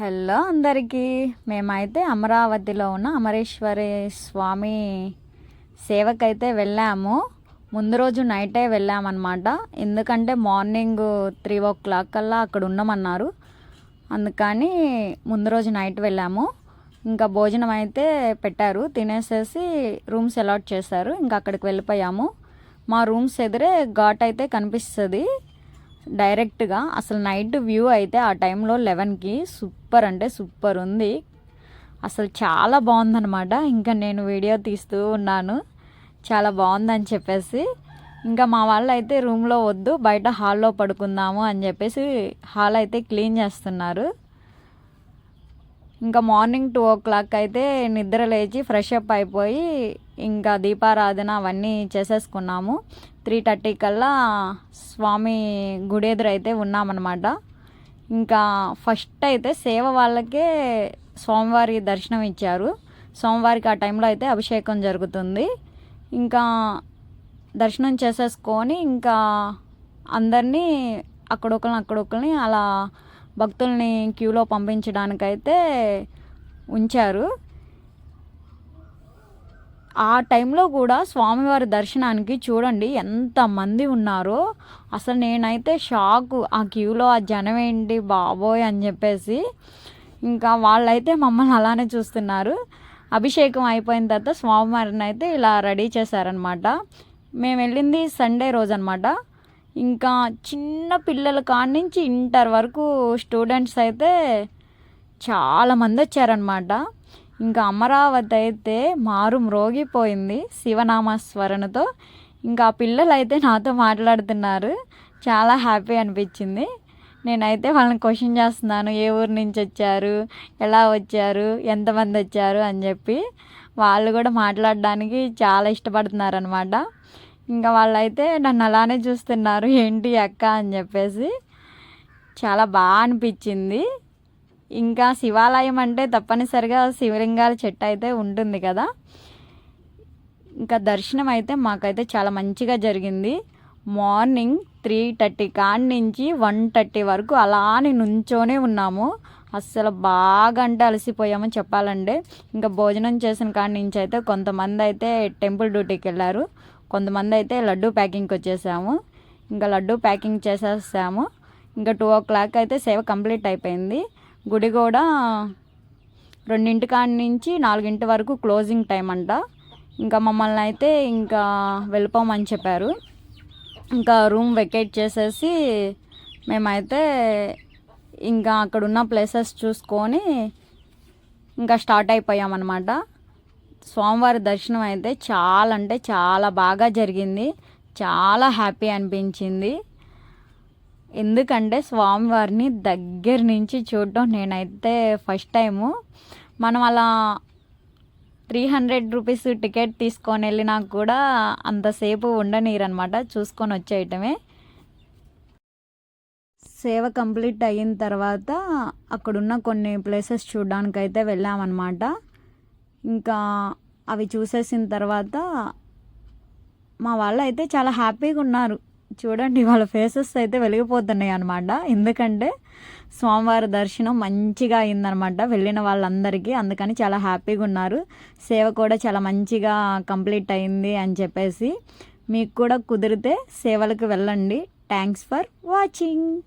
Hello అందరికీ. మేమైతే అమరావతిలో ఉన్న అమరేశ్వరి స్వామి సేవకైతే వెళ్ళాము. ముందు రోజు నైటే వెళ్ళామన్నమాట. ఎందుకంటే మార్నింగ్ త్రీ ఓ క్లాక్ కల్లా అక్కడ ఉండమన్నారు. అందుకని ముందు రోజు నైట్ వెళ్ళాము. ఇంకా భోజనం అయితే పెట్టారు. తినేసేసి రూమ్స్ అలాట్ చేశారు. ఇంకా అక్కడికి వెళ్ళిపోయాము. మా రూమ్స్ ఎదురే ఘాట్ అయితే కనిపిస్తుంది. డైరెక్ట్గా అసలు నైట్ వ్యూ అయితే ఆ టైంలో లెవెన్కి సూపర్ అంటే సూపర్ ఉంది. అసలు చాలా బాగుందనమాట ఇంకా నేను వీడియో తీస్తూ ఉన్నాను. చాలా బాగుందని చెప్పేసి. ఇంకా మా వాళ్ళు అయితే రూమ్లో వద్దు బయట హాల్లో పడుకుందాము అని చెప్పేసి హాల్ అయితే క్లీన్ చేస్తున్నారు. ఇంకా మార్నింగ్ టూ ఓ క్లాక్ అయితే నిద్ర లేచి ఫ్రెష్ అప్ అయిపోయి ఇంకా దీపారాధన అవన్నీ చేసేసుకున్నాము. త్రీ థర్టీ కల్లా స్వామి గుడి ఎదురు అయితే ఉన్నామన్నమాట. ఇంకా ఫస్ట్ అయితే సేవ వాళ్ళకే స్వామివారి దర్శనం ఇచ్చారు. సోమవారికి ఆ టైంలో అయితే అభిషేకం జరుగుతుంది. ఇంకా దర్శనం చేసేసుకొని ఇంకా అందరినీ అక్కడొకరిని అక్కడొకరిని అలా భక్తుల్ని క్యూలో పంపించడానికైతే ఉంచారు. ఆ టైంలో కూడా స్వామివారి దర్శనానికి చూడండి ఎంతమంది ఉన్నారో. అసలు నేనైతే షాక్ ఆ క్యూలో ఆ జనం ఏంటి బాబోయ్ అని చెప్పేసి. ఇంకా వాళ్ళైతే మమ్మల్ని అలానే చూస్తున్నారు. అభిషేకం అయిపోయిన తర్వాత స్వామివారిని అయితే ఇలా రెడీ చేశారనమాట మేము వెళ్ళింది సండే రోజు అనమాట ఇంకా చిన్న పిల్లల కాడి నుంచి ఇంటర్ వరకు స్టూడెంట్స్ అయితే చాలామంది వచ్చారనమాట ఇంకా అమరావతి అయితే మారు మ్రోగిపోయింది శివనామస్మరణతో. ఇంకా ఆ పిల్లలు అయితే నాతో మాట్లాడుతున్నారు. చాలా హ్యాపీ అనిపించింది. నేనైతే వాళ్ళని క్వశ్చన్ చేస్తున్నాను ఏ ఊరు నుంచి వచ్చారు ఎలా వచ్చారు ఎంతమంది వచ్చారు అని చెప్పి వాళ్ళు కూడా మాట్లాడడానికి చాలా ఇష్టపడుతున్నారు అనమాట ఇంకా వాళ్ళైతే నన్ను అలానే చూస్తున్నారు ఏంటి అక్క? అని చెప్పేసి. చాలా బాగా అనిపించింది. ఇంకా శివాలయం అంటే తప్పనిసరిగా శివలింగాల చెట్టు అయితే ఉంటుంది కదా. ఇంకా దర్శనం అయితే మాకైతే చాలా మంచిగా జరిగింది. మార్నింగ్ త్రీ థర్టీ కాడి నుంచి వన్ థర్టీ వరకు అలానే నుంచోనే ఉన్నాము. అస్సలు బాగా అంటే అలసిపోయాము చెప్పాలంటే ఇంకా భోజనం చేసిన కాడి నుంచి అయితే కొంతమంది అయితే టెంపుల్ డ్యూటీకి వెళ్ళారు. కొంతమంది అయితే లడ్డు ప్యాకింగ్కి వచ్చేసాము. ఇంకా లడ్డు ప్యాకింగ్ చేసేసాము. ఇంకా టూ ఓ క్లాక్ అయితే సేవ కంప్లీట్ అయిపోయింది. గుడి కూడా రెండింటి కాడి నుంచి నాలుగింటి వరకు క్లోజింగ్ టైం అంట. ఇంకా మమ్మల్ని అయితే ఇంకా వెళ్ళిపోమని చెప్పారు. ఇంకా రూమ్ వెకేట్ చేసేసి మేమైతే ఇంకా అక్కడ ఉన్న ప్లేసెస్ చూసుకొని ఇంకా స్టార్ట్ అయిపోయామన్నమాట. స్వామివారి దర్శనం అయితే చాలా అంటే చాలా బాగా జరిగింది. చాలా హ్యాపీ అనిపించింది. ఎందుకంటే స్వామివారిని దగ్గర నుంచి చూడటం నేనైతే ఫస్ట్ టైము. మనం అలా త్రీ హండ్రెడ్ రూపీస్ టికెట్ తీసుకొని వెళ్ళినా కూడా అంతసేపు ఉండనీరనమాట చూసుకొని వచ్చేయటమే సేవ కంప్లీట్ అయిన తర్వాత అక్కడున్న కొన్ని ప్లేసెస్ చూడడానికైతే వెళ్ళామన్నమాట. ఇంకా అవి చూసేసిన తర్వాత మా వాళ్ళు అయితే చాలా హ్యాపీగా ఉన్నారు. చూడండి వాళ్ళ ఫేసెస్ అయితే వెలిగిపోతున్నాయి అనమాట ఎందుకంటే స్వామివారి దర్శనం మంచిగా అయిందనమాట వెళ్ళిన వాళ్ళందరికీ. అందుకని చాలా హ్యాపీగా ఉన్నారు. సేవ కూడా చాలా మంచిగా కంప్లీట్ అయింది అని చెప్పేసి మీకు కూడా కుదిరితే సేవలకు వెళ్ళండి. Thanks for watching